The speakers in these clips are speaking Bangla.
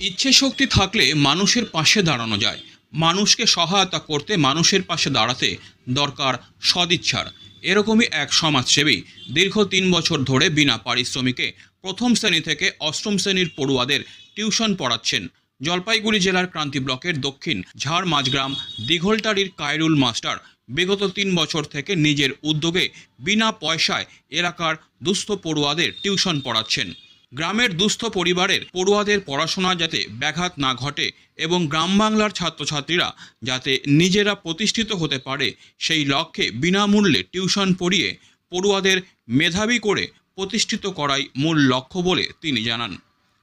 ইচ্ছে শক্তি থাকলে মানুষের পাশে দাঁড়ানো যায়। মানুষকে সহায়তা করতে মানুষের পাশে দাঁড়াতে দরকার সদিচ্ছার। এরকমই এক সমাজসেবী দীর্ঘ তিন বছর ধরে বিনা পারিশ্রমিকে প্রথম শ্রেণি থেকে অষ্টম শ্রেণির পড়ুয়াদের টিউশন পড়াচ্ছেন। জলপাইগুড়ি জেলার ক্রান্তি ব্লকের দক্ষিণ ঝাড় মাঝগ্রাম দিঘলটারির কায়রুল মাস্টার বিগত তিন বছর থেকে নিজের উদ্যোগে বিনা পয়সায় এলাকার দুস্থ পড়ুয়াদের টিউশন পড়াচ্ছেন। গ্রামের দুস্থ পরিবারের পড়ুয়াদের পড়াশোনা যাতে ব্যাঘাত না ঘটে এবং গ্রাম বাংলার ছাত্রছাত্রীরা যাতে নিজেরা প্রতিষ্ঠিত হতে পারে, সেই লক্ষ্যে বিনামূল্যে টিউশন পড়িয়ে পড়ুয়াদের মেধাবী করে প্রতিষ্ঠিত করাই মূল লক্ষ্য বলে তিনি জানান।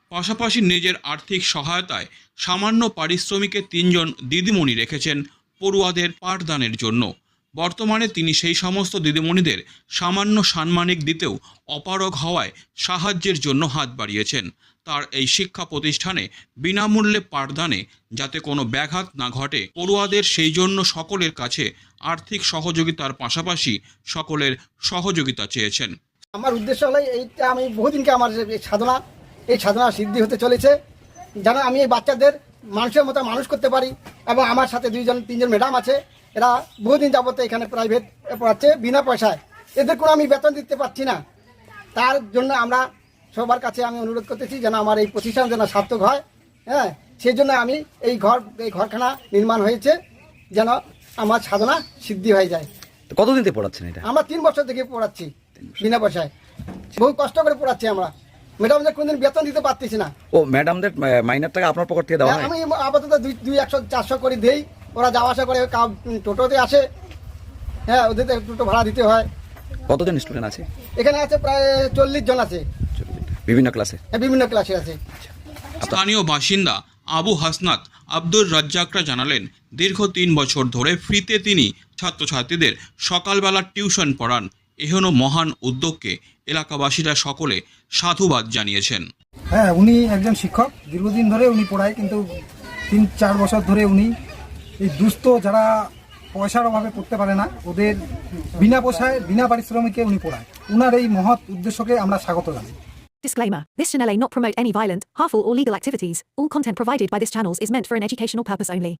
পাশাপাশি নিজের আর্থিক সহায়তায় সামান্য পারিশ্রমিকে তিনজন দিদিমণি রেখেছেন পড়ুয়াদের পাঠদানের জন্য। বর্তমানে তিনি সেই সমস্ত দিদিমণিদের সামান্য সাম্মানিক দিতেও অপারগ হওয়ায় সাহায্যের জন্য হাত বাড়িয়েছেন। তার এই শিক্ষা প্রতিষ্ঠানে বিনামূল্যে পাঠদানে যাতে কোনো ব্যাঘাত না ঘটে, পড়ুয়াদের সেই জন্য সকলের কাছে আর্থিক সহযোগিতার পাশাপাশি সকলের সহযোগিতা চেয়েছেন। আমার উদ্দেশ্য হলো এইটা আমি বহুদিনকে আমার সাধনা, এই সাধনা সিদ্ধি হতে চলেছে। যেন আমি এই বাচ্চাদের মানুষের মতো মানুষ করতে পারি এবং আমার সাথে দুইজন, তিনজন ম্যাডাম আছে। এরা বহুদিন যাবত এখানে প্রাইভেট পড়াচ্ছে বিনা পয়সায়। এদের কোনো আমি বেতন দিতে পারছি না। তার জন্য আমরা সবার কাছে আমি অনুরোধ করতেছি যেন আমার এই প্রতিষ্ঠান যেন সার্থক হয় হ্যাঁ? সেই জন্য আমি এই ঘর এই ঘরখানা নির্মাণ হয়েছে যেন আমার সাধনা সিদ্ধি হয়ে যায়। কতদিন থেকে পড়াচ্ছেন এটা? আমরা তিন বছর থেকে পড়াচ্ছি বিনা পয়সায়। বহু কষ্ট করে পড়াচ্ছি আমরা। ম্যাডামদের কোনদিন বেতন দিতে পারতেছি না। ও ম্যাডামদের মাইনের টাকা আপনার পকেট থেকে দেওয়া আমি আপাতত দুই দুই একশো চারশো করে দেই। ওরা যাওয়া আসা করে কাউ টোটোতে আসে। হ্যাঁ ওদের তো টোটো ভাড়া দিতে হয়। কতজন স্টুডেন্ট আছে? এখানে আছে প্রায় চল্লিশ জন আছে। বিভিন্ন ক্লাসে হ্যাঁ, বিভিন্ন ক্লাসে আছে। স্থানীয় বাসিন্দা আবু হাসনাত আব্দুর রাজ্জাকরা জানালেন দীর্ঘ তিন বছর ধরে ফ্রিতে তিনি ছাত্রছাত্রীদের সকালবেলা টিউশন পড়ান। এহেন মহান উদ্যোগকে এলাকাবাসীরা সকলে সাধুবাদ জানিয়েছেন। হ্যাঁ উনি একজন শিক্ষক। দীর্ঘদিন ধরে উনি পড়ায় কিন্তু তিন চার বছর ধরে উনি এই দুস্থ যারা পয়সার অভাবে পড়তে পারে না ওদের বিনা পয়সায় বিনা পারিশ্রমিকে উনি পড়ায় উনার এই মহৎ উদ্দেশ্যকে আমরা স্বাগত জানাই Disclaimer This channel may not promote any violent, harmful, or legal activities. All content provided by this channel is meant for an educational purpose only.